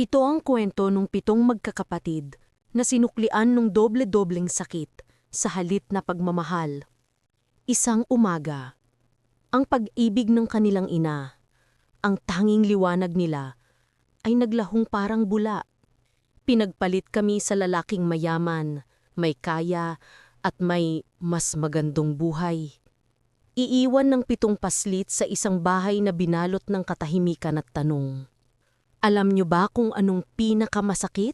Ito ang kwento ng pitong magkakapatid na sinuklian ng doble-dobleng sakit sa halit na pagmamahal. Isang umaga, ang pag-ibig ng kanilang ina, ang tanging liwanag nila, ay naglahong parang bula. Pinagpalit kami sa lalaking mayaman, may kaya, at may mas magandong buhay. Iiwan ng pitong paslit sa isang bahay na binalot ng katahimikan at tanong. Alam niyo ba kung anong pinakamasakit?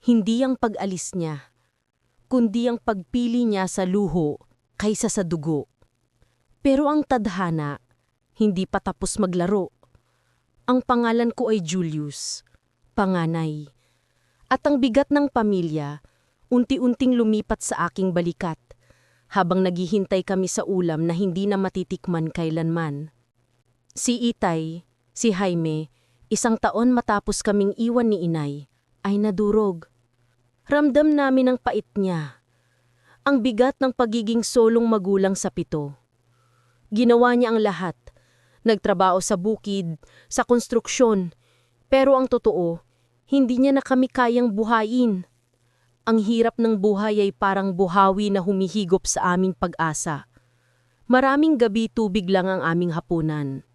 Hindi ang pag-alis niya, kundi ang pagpili niya sa luho kaysa sa dugo. Pero ang tadhana, hindi pa tapos maglaro. Ang pangalan ko ay Julius, panganay. At ang bigat ng pamilya, unti-unting lumipat sa aking balikat, habang naghihintay kami sa ulam na hindi na matitikman kailanman. Si Itay, si Jaime, isang taon matapos kaming iwan ni inay, ay nadurog. Ramdam namin ang pait niya. Ang bigat ng pagiging solong magulang sa pito. Ginawa niya ang lahat. Nagtrabaho sa bukid, sa konstruksyon. Pero ang totoo, hindi niya na kami kayang buhayin. Ang hirap ng buhay ay parang buhawi na humihigop sa aming pag-asa. Maraming gabi tubig lang ang aming hapunan.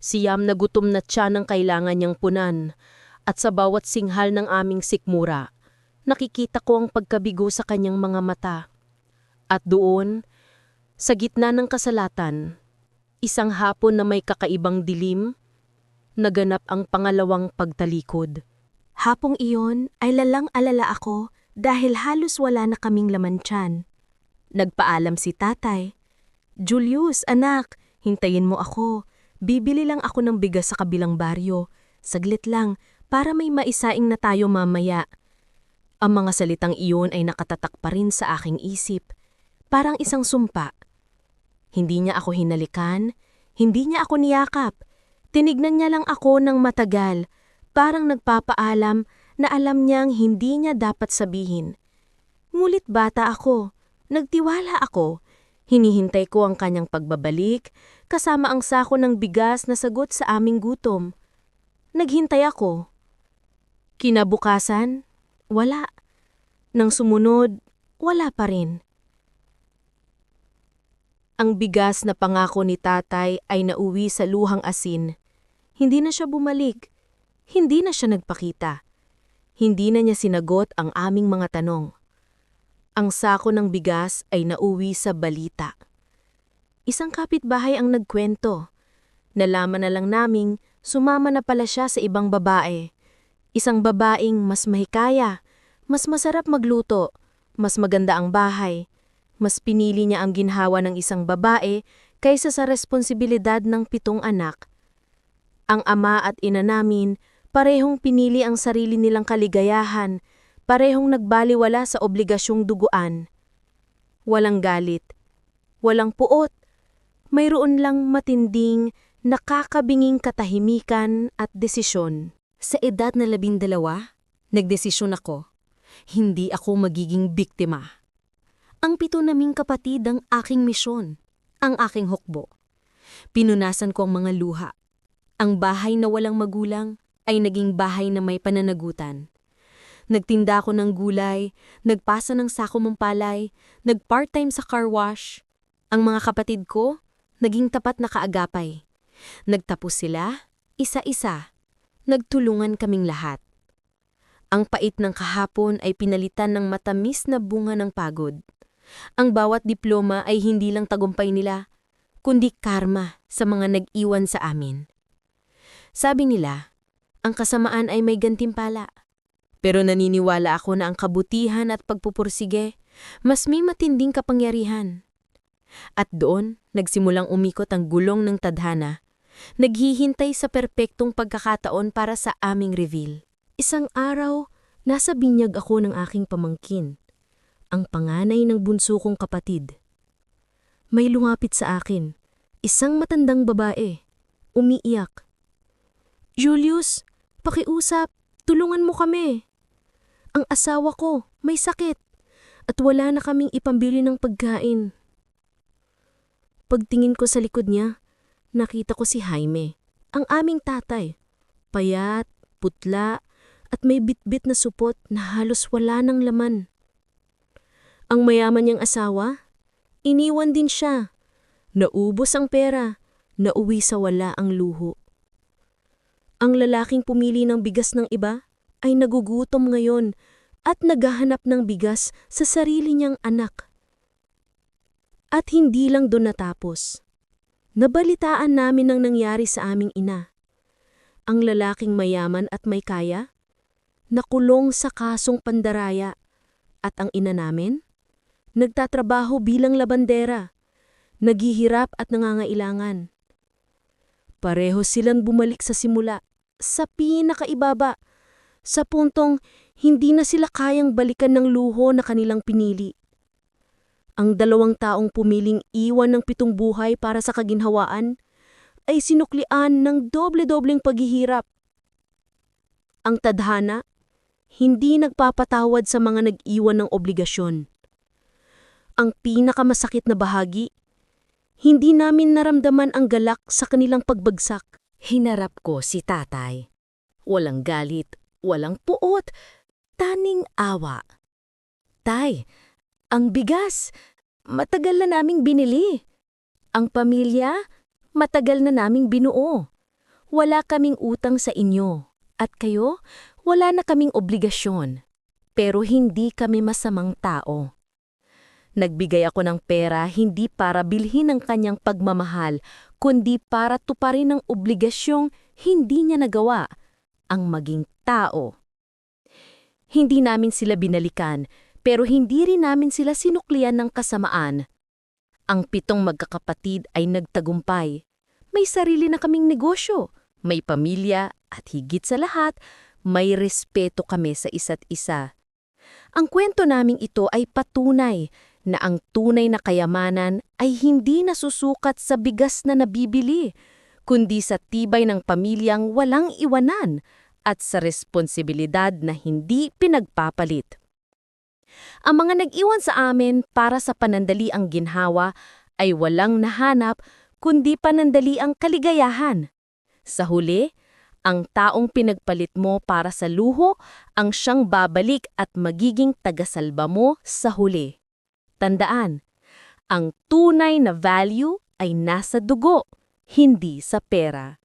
Siyam na gutom na tiyan ang kailangan niyang punan, at sa bawat singhal ng aming sikmura, nakikita ko ang pagkabigo sa kanyang mga mata. At doon, sa gitna ng kasalatan, isang hapon na may kakaibang dilim, naganap ang pangalawang pagtalikod. Hapong iyon ay lalang-alala ako dahil halos wala na kaming laman tiyan. Nagpaalam si tatay. Julius, anak, hintayin mo ako. Bibili lang ako ng bigas sa kabilang baryo. Saglit lang, para may maisaing na tayo mamaya. Ang mga salitang iyon ay nakatatak pa rin sa aking isip. Parang isang sumpa. Hindi niya ako hinalikan, hindi niya ako niyakap. Tinignan niya lang ako ng matagal, parang nagpapaalam na alam niyang hindi niya dapat sabihin. Ngulit bata ako, nagtiwala ako, hinihintay ko ang kanyang pagbabalik, kasama ang sako ng bigas na sagot sa aming gutom. Naghintay ako. Kinabukasan, wala. Nang sumunod, wala pa rin. Ang bigas na pangako ni tatay ay nauwi sa luhang asin. Hindi na siya bumalik. Hindi na siya nagpakita. Hindi na niya sinagot ang aming mga tanong. Ang sako ng bigas ay nauwi sa balita. Isang kapitbahay ang nagkwento. Nalaman na lang naming sumama na pala siya sa ibang babae. Isang babaeng mas mahikaya, mas masarap magluto, mas maganda ang bahay, mas pinili niya ang ginhawa ng isang babae kaysa sa responsibilidad ng pitong anak. Ang ama at ina namin parehong pinili ang sarili nilang kaligayahan, parehong nagbaliwala sa obligasyong duguan. Walang galit, walang puot, mayroon lang matinding, nakakabinging katahimikan at desisyon. Sa edad na labindalawa, nagdesisyon ako, hindi ako magiging biktima. Ang pito naming kapatid ang aking misyon, ang aking hukbo. Pinunasan ko ang mga luha. Ang bahay na walang magulang ay naging bahay na may pananagutan. Nagtinda ako ng gulay, nagpasa ng sako ng palay, nag-part-time sa car wash. Ang mga kapatid ko, naging tapat na kaagapay. Nagtapos sila, isa-isa. Nagtulungan kaming lahat. Ang pait ng kahapon ay pinalitan ng matamis na bunga ng pagod. Ang bawat diploma ay hindi lang tagumpay nila, kundi karma sa mga nag-iwan sa amin. Sabi nila, ang kasamaan ay may gantimpala. Pero naniniwala ako na ang kabutihan at pagpupursige, mas may matinding kapangyarihan. At doon, nagsimulang umikot ang gulong ng tadhana, naghihintay sa perpektong pagkakataon para sa aming reveal. Isang araw, nasa binyag ako ng aking pamangkin ang panganay ng bunso kong kapatid. May lumapit sa akin, isang matandang babae, umiiyak. Julius, pakiusap, tulungan mo kami. Ang asawa ko, may sakit, at wala na kaming ipambili ng pagkain. Pagtingin ko sa likod niya, nakita ko si Jaime, ang aming tatay. Payat, putla, at may bitbit na supot na halos wala ng laman. Ang mayaman niyang asawa, iniwan din siya. Naubos ang pera, nauwi sa wala ang luho. Ang lalaking pumili ng bigas ng iba ay nagugutom ngayon at naghahanap ng bigas sa sarili niyang anak. At hindi lang doon natapos. Nabalitaan namin ang nangyari sa aming ina. Ang lalaking mayaman at may kaya, nakulong sa kasong pandaraya at ang ina namin, nagtatrabaho bilang labandera, naghihirap at nangangailangan. Pareho silang bumalik sa simula, sa pinakaibaba, sa puntong hindi na sila kayang balikan ng luho na kanilang pinili. Ang dalawang taong pumiling iwan ng pitong buhay para sa kaginhawaan ay sinuklian ng doble-dobleng paghihirap. Ang tadhana, hindi nagpapatawad sa mga nag-iwan ng obligasyon. Ang pinakamasakit na bahagi, hindi namin naramdaman ang galak sa kanilang pagbagsak. Hinarap ko si tatay. Walang galit, walang puot, taning awa. Tay, ang bigas, matagal na naming binili. Ang pamilya, matagal na naming binuo. Wala kaming utang sa inyo. At kayo, wala na kaming obligasyon. Pero hindi kami masamang tao. Nagbigay ako ng pera hindi para bilhin ang kanyang pagmamahal, kundi para tuparin ang obligasyong hindi niya nagawa, ang maging tao. Hindi namin sila binalikan, pero hindi rin namin sila sinuklian ng kasamaan. Ang pitong magkakapatid ay nagtagumpay. May sarili na kaming negosyo, may pamilya, at higit sa lahat, may respeto kami sa isa't isa. Ang kwento naming ito ay patunay na ang tunay na kayamanan ay hindi nasusukat sa bigas na nabibili, kundi sa tibay ng pamilyang walang iwanan at sa responsibilidad na hindi pinagpapalit. Ang mga nag-iwan sa amin para sa panandali ang ginhawa ay walang nahanap kundi panandali ang kaligayahan. Sa huli, ang taong pinagpalit mo para sa luho ang siyang babalik at magiging tagasalba mo sa huli. Tandaan, ang tunay na value ay nasa dugo, hindi sa pera.